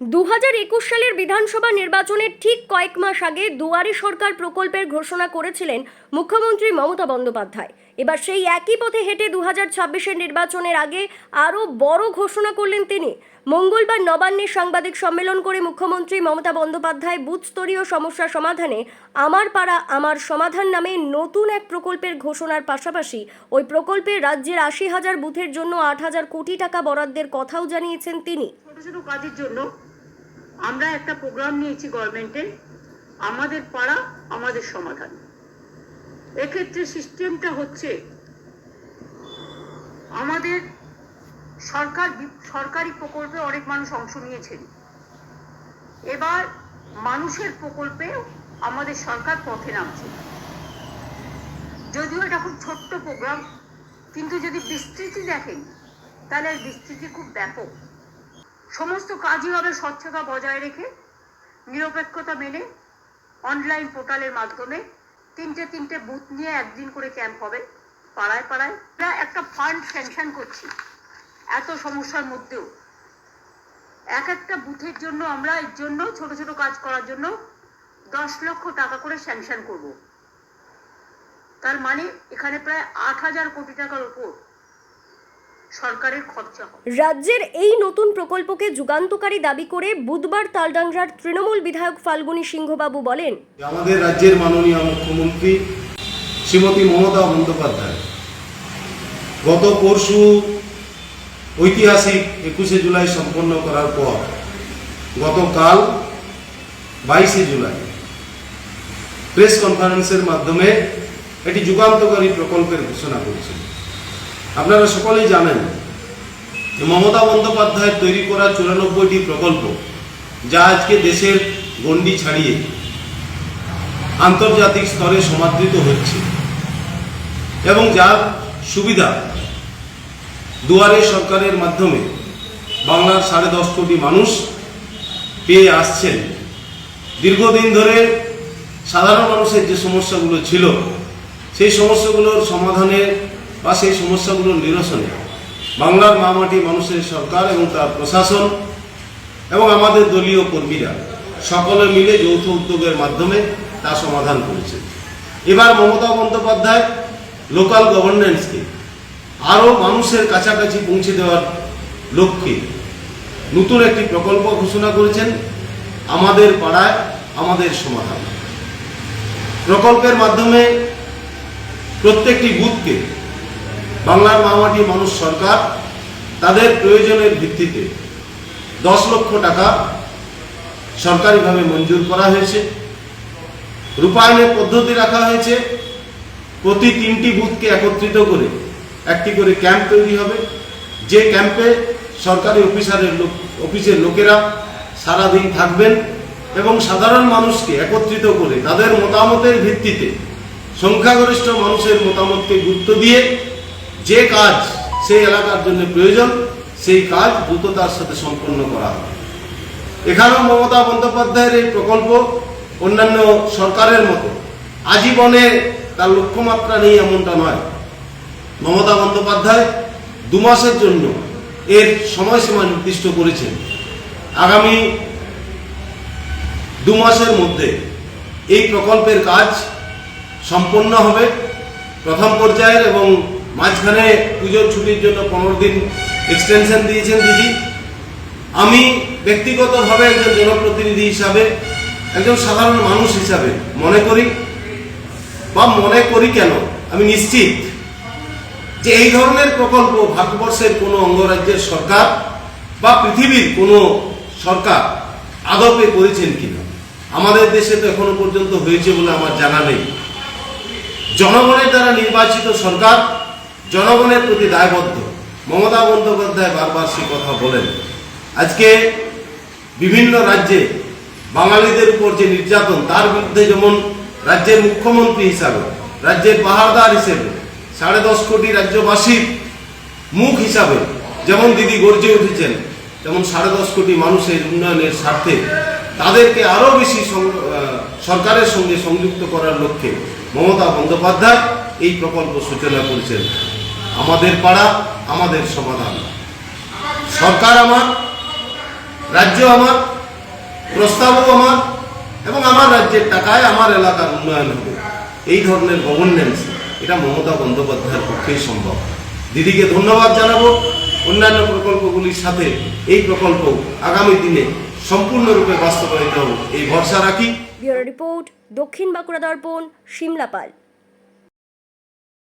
দু একুশ সালের বিধানসভা নির্বাচনের ঠিক কয়েক মাস আগে দুয়ারে সরকার প্রকল্পের ঘোষণা করেছিলেন মুখ্যমন্ত্রী মমতা বন্দ্যোপাধ্যায়। এবার সেই একই পথে হেঁটে দু হাজার ছাব্বিশের নির্বাচনের আগে আরও বড় ঘোষণা করলেন তিনি। মঙ্গলবার নবান্নে সাংবাদিক সম্মেলন করে মুখ্যমন্ত্রী মমতা বন্দ্যোপাধ্যায় বুথস্তরীয় সমস্যা সমাধানে আমার পাড়া, আমার সমাধান নামে নতুন এক প্রকল্পের ঘোষণার পাশাপাশি ওই প্রকল্পে রাজ্যের আশি হাজার বুথের জন্য আট হাজার কোটি টাকা বরাদ্দের কথাও জানিয়েছেন তিনি। ছোট ছোট কাজের জন্য আমরা একটা প্রোগ্রাম নিয়েছি গভর্নমেন্টের আমাদের পাড়া, আমাদের সমাধান। এক্ষেত্রে সিস্টেমটা হচ্ছে, আমাদের সরকার সরকারি প্রকল্পে অনেক মানুষ অংশ নিয়েছেন। এবার মানুষের প্রকল্পে আমাদের সরকার পথে নামছে। যদিও এটা খুব ছোট্ট প্রোগ্রাম, কিন্তু যদি বিস্তৃতি দেখেন, তাহলে বিস্তৃতি খুব ব্যাপক। সমস্ত কাজই হবে স্বচ্ছতা বজায় রেখে, নিরপেক্ষতা মেনে অনলাইন পোর্টালের মাধ্যমে তিনটে তিনটে বুথ নিয়ে একদিন করে ক্যাম্প হবে, পাড়ায় পাড়ায়। আমরা একটা ফান্ড স্যাংশন করছি, এত সমস্যার মধ্যেও। এক একটা বুথের জন্য আমরা এর জন্য ছোট ছোট কাজ করার জন্য দশ লক্ষ টাকা করে স্যাংশন করব। তার মানে এখানে প্রায় আট হাজার কোটি টাকার উপর সরকারের খরচা হবে। রাজ্যের এই নতুন প্রকল্পকে যুগান্তকারী দাবি করে বুধবার তালডাংরার তৃণমূল বিধায়ক ফাল্গুনী সিংহবাবু বলেন আমাদের রাজ্যের মাননীয় মুখ্যমন্ত্রী শ্রীমতী মমতা বন্দ্যোপাধ্যায় গত পরশু ঐতিহাসিক একুশে জুলাই সম্পন্ন করার পর গতকাল বাইশে জুলাই প্রেস কনফারেন্সের মাধ্যমে এটি যুগান্তকারী প্রকল্পের ঘোষণা করেছেন আপনারা সকলেই জানেন যে মমতা বন্দ্যোপাধ্যায় তৈরি করা চুরানব্বইটি প্রকল্প যা আজকে দেশের গণ্ডি ছাড়িয়ে আন্তর্জাতিক স্তরে সমাদৃত হচ্ছে এবং যার সুবিধা দুয়ারে সরকারের মাধ্যমে বাংলার সাড়ে দশ কোটি মানুষ পেয়ে আসছেন। দীর্ঘদিন ধরে সাধারণ মানুষের যে সমস্যাগুলো ছিল, সেই সমস্যাগুলোর সমাধানে বা সেই সমস্যাগুলোর নিরসনে। বাংলার মামাটি মানুষের সরকার এবং তার প্রশাসন এবং আমাদের দলীয় কর্মীরা সকলে মিলে যৌথ উদ্যোগের মাধ্যমে তা সমাধান করেছে। এবার মমতা বন্দ্যোপাধ্যায় লোকাল গভর্নেন্সকে আরও মানুষের কাছাকাছি পৌঁছে দেওয়ার লক্ষ্যে নতুন একটি প্রকল্প ঘোষণা করেছেন আমাদের পাড়ায় আমাদের সমাধান। প্রকল্পের মাধ্যমে প্রত্যেকটি বুথকে বাংলার মামাটি মানুষ সরকার, তাদের প্রয়োজনের ভিত্তিতে দশ লক্ষ টাকা সরকারিভাবে মঞ্জুর করা হয়েছে। রূপায়ণের পদ্ধতি রাখা হয়েছে। প্রতি তিনটি বুথকে একত্রিত করে একটি করে ক্যাম্প তৈরি হবে। যে ক্যাম্পে সরকারি অফিসারের লোক, অফিসের লোকেরা সারাদিন থাকবেন এবং সাধারণ মানুষকে একত্রিত করে তাদের মতামতের ভিত্তিতে সংখ্যাগরিষ্ঠ মানুষের মতামতকে গুরুত্ব দিয়ে যে কাজ সেই এলাকার জন্য প্রয়োজন, সেই কাজ দ্রুততার সাথে সম্পন্ন করা। হবে এখানেও মমতা বন্দ্যোপাধ্যায়ের এই প্রকল্প অন্যান্য সরকারের মতো। আজীবনে তার লক্ষ্যমাত্রা নেই এমনটা নয়। মমতা বন্দ্যোপাধ্যায় দু মাসের জন্য এর সময়সীমা নির্দিষ্ট করেছেন। আগামী দু মাসের মধ্যে এই প্রকল্পের কাজ সম্পন্ন হবে। প্রথম পর্যায়ের এবং মাঝখানে পুজোর ছুটির জন্য পনেরো দিন এক্সটেনশন দিয়েছেন দিদি। আমি ব্যক্তিগতভাবে একজন জনপ্রতিনিধি হিসাবে, একজন সাধারণ মানুষ হিসাবে মনে করি, বা মনে করি কেন, আমি নিশ্চিত যে এই ধরনের প্রকল্প ভারতবর্ষের কোনো অঙ্গরাজ্যের সরকার বা পৃথিবীর কোনো সরকার আদপে করেছেন কিনা। আমাদের দেশে তো এখনও পর্যন্ত হয়েছে বলে আমার জানা নেই। জনগণের দ্বারা নির্বাচিত সরকার জনগণের প্রতি দায়বদ্ধ। মমতা বন্দ্যোপাধ্যায় বারবার সে কথা বলেন। আজকে বিভিন্ন রাজ্যে বাঙালিদের উপর যে নির্যাতন, তার বিরুদ্ধে যেমন রাজ্যের মুখ্যমন্ত্রী হিসাবে, রাজ্যের পাহাড়দার হিসেবে, সাড়ে দশ কোটি রাজ্যবাসীর মুখ হিসাবে যেমন দিদি গর্জে উঠেছেন, তেমন সাড়ে দশ কোটি মানুষের উন্নয়নের স্বার্থে তাদেরকে আরও বেশি সরকারের সঙ্গে সংযুক্ত করার লক্ষ্যে মমতা বন্দ্যোপাধ্যায় এই প্রকল্প সূচনা করেছেন। আমাদের পাড়া, আমাদের সমাধান। সরকার আমার, রাজ্য আমার, প্রস্তাবও আমার, এবং আমার রাজ্যের টাকায় আমার এলাকার উন্নয়ন হবে। এই ধরনের গভর্নেন্স এটা মমতা বন্দ্যোপাধ্যায়ের পক্ষেই সম্ভব। দিদিকে ধন্যবাদ জানাব। অন্যান্য প্রকল্পগুলির সাথে এই প্রকল্প আগামী দিনে সম্পূর্ণরূপে বাস্তবায়িত এই ভরসা রাখি। রিপোর্ট দক্ষিণ বাঁকুড়া দর্পণ সিমলাপাল